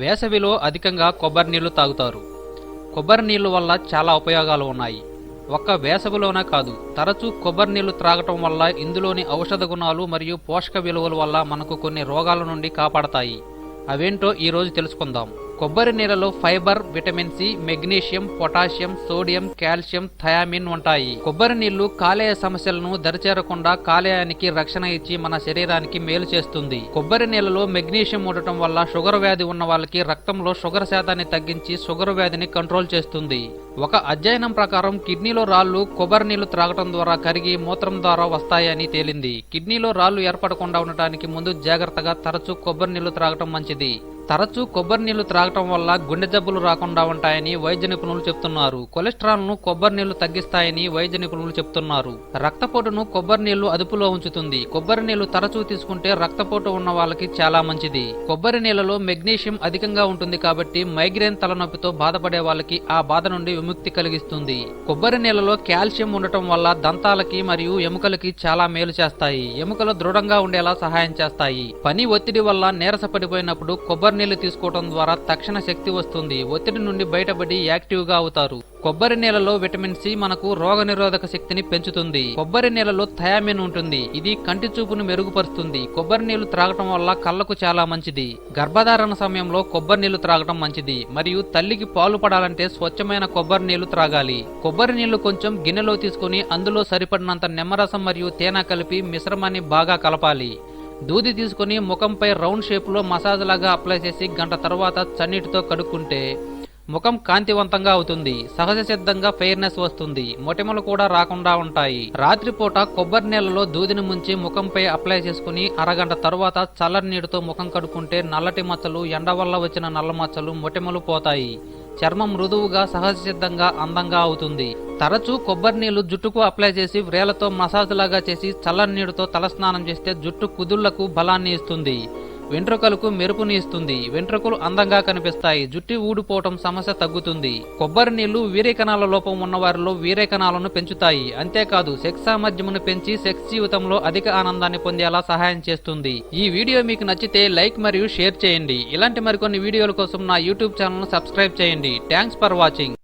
వేసవిలో అధికంగా కొబ్బరి నీళ్ళు తాగుతారు. కొబ్బరి నీళ్ళు వల్ల చాలా ఉపయోగాలు ఉన్నాయి. ఒక్క వేసవిలోనే కాదు తరచూ కొబ్బరి నీళ్ళు త్రాగటం వల్ల ఇందులోని ఔషధ గుణాలు మరియు పోషక విలువల వల్ల మనకు కొన్ని రోగాల నుండి కాపాడతాయి. అవేంటో ఈరోజు తెలుసుకుందాం. కొబ్బరి నీళ్ళలో fibre vitamin C magnesium potassium sodium calcium thiamine ఉంటాయి. కొబ్బరి నీళ్ళు కాలేయ సమస్యలను దరిచేరకుండా కాలేయానికి రక్షణ ఇచ్చి మన శరీరానికి మేలు చేస్తుంది. కొబ్బరి నీళ్ళలో మెగ్నీషియం ఉండటం వల్ల షుగర్ వ్యాధి ఉన్న వాళ్ళకి రక్తంలో షుగర్ శాతాన్ని తగ్గించి షుగర్ వ్యాధిని కంట్రోల్ చేస్తుంది. ఒక అధ్యయనం ప్రకారం కిడ్నీలో రాళ్ళు కొబ్బరి నీళ్ళు త్రాగటం ద్వారా కరిగి మూత్రం ద్వారా వస్తాయని తేలింది. కిడ్నీలో రాళ్ళు ఏర్పడకుండా ఉండటానికి ముందు జాగ్రత్తగా తరచూ కొబ్బరి నీళ్ళు త్రాగటం మంచిది. తరచూ కొబ్బరి నీళ్ళు త్రాగటం వల్ల గుండె జబ్బులు రాకుండా ఉంటాయని వైద్య నిపుణులు చెప్తున్నారు. కొలెస్ట్రాల్ను కొబ్బరి నీళ్ళు తగ్గిస్తాయని వైద్య నిపుణులు చెప్తున్నారు. రక్తపోటును కొబ్బరి నీళ్ళు అదుపులో ఉంచుతుంది. కొబ్బరి నీళ్ళు తరచూ తీసుకుంటే రక్తపోటు ఉన్న వాళ్ళకి చాలా మంచిది. కొబ్బరి నీళ్ళలో మెగ్నీషియం అధికంగా ఉంటుంది కాబట్టి మైగ్రేన్ తలనొప్పితో బాధపడే వాళ్ళకి ఆ బాధ నుండి విముక్తి కలిగిస్తుంది. కొబ్బరి నీళ్ళలో కాల్షియం ఉండటం వల్ల దంతాలకి మరియు ఎముకలకి చాలా మేలు చేస్తాయి. ఎముకలు దృఢంగా ఉండేలా సహాయం చేస్తాయి. పని ఒత్తిడి వల్ల నీరసపడిపోయినప్పుడు కొబ్బరి కొబ్బరి నీళ్ళు తీసుకోవడం ద్వారా తక్షణ శక్తి వస్తుంది. ఒత్తిడి నుండి బయటపడి యాక్టివ్గా అవుతారు. కొబ్బరి నీళ్ళలో విటమిన్ సి మనకు రోగనిరోధక శక్తిని పెంచుతుంది. కొబ్బరి నీళ్ళలో థయామిన్ ఉంటుంది. ఇది కంటి చూపును మెరుగుపరుస్తుంది. కొబ్బరి నీళ్ళు త్రాగటం వల్ల కళ్ళకు చాలా మంచిది. గర్భధారణ సమయంలో కొబ్బరి నీళ్ళు త్రాగటం మంచిది. మరియు తల్లికి పాలు పడాలంటే స్వచ్ఛమైన కొబ్బరి నీళ్ళు త్రాగాలి. కొబ్బరి నీళ్ళు కొంచెం గిన్నెలో తీసుకుని అందులో సరిపడినంత నిమ్మరసం మరియు తేనె కలిపి మిశ్రమాన్ని బాగా కలపాలి. దూది తీసుకుని ముఖంపై రౌండ్ షేప్లో మసాజ్ లాగా అప్లై చేసి గంట తర్వాత చన్నీటితో కడుక్కుంటే ముఖం కాంతివంతంగా అవుతుంది. సహజ సిద్ధంగా ఫెయిర్నెస్ వస్తుంది. మొటిమలు కూడా రాకుండా ఉంటాయి. రాత్రిపూట కొబ్బరి నీళ్ళలో దూదిని ముంచి ముఖంపై అప్లై చేసుకుని అరగంట తర్వాత చల్లని నీటితో ముఖం కడుక్కుంటే నల్లటి మచ్చలు ఎండ వల్ల వచ్చిన నల్ల మచ్చలు మొటిమలు పోతాయి. చర్మం మృదువుగా సహజ సిద్ధంగా అందంగా అవుతుంది. తరచూ కొబ్బరి నీళ్ళు జుట్టుకు అప్లై చేసి వ్రేలతో మసాజ్ లాగా చేసి చల్లని నీటితో తలస్నానం చేస్తే జుట్టు కుదుళ్ళకు బలాన్ని ఇస్తుంది. వెంట్రుకలకు మెరుపుని ఇస్తుంది. వెంట్రుకలు అందంగా కనిపిస్తాయి. జుట్టు ఊడిపోవటం సమస్య తగ్గుతుంది. కొబ్బరి నీళ్ళు వీరేకణాల లోపం ఉన్న వారిలో వీరేకణాలను పెంచుతాయి. అంతేకాదు సెక్స్ సామర్థ్యమును పెంచి సెక్స్ జీవితంలో అధిక ఆనందాన్ని పొందేలా సహాయం చేస్తుంది. ఈ వీడియో మీకు నచ్చితే లైక్ మరియు షేర్ చేయండి. ఇలాంటి మరికొన్ని వీడియోల కోసం నా యూట్యూబ్ ఛానల్ సబ్స్క్రైబ్ చేయండి. Thanks for watching.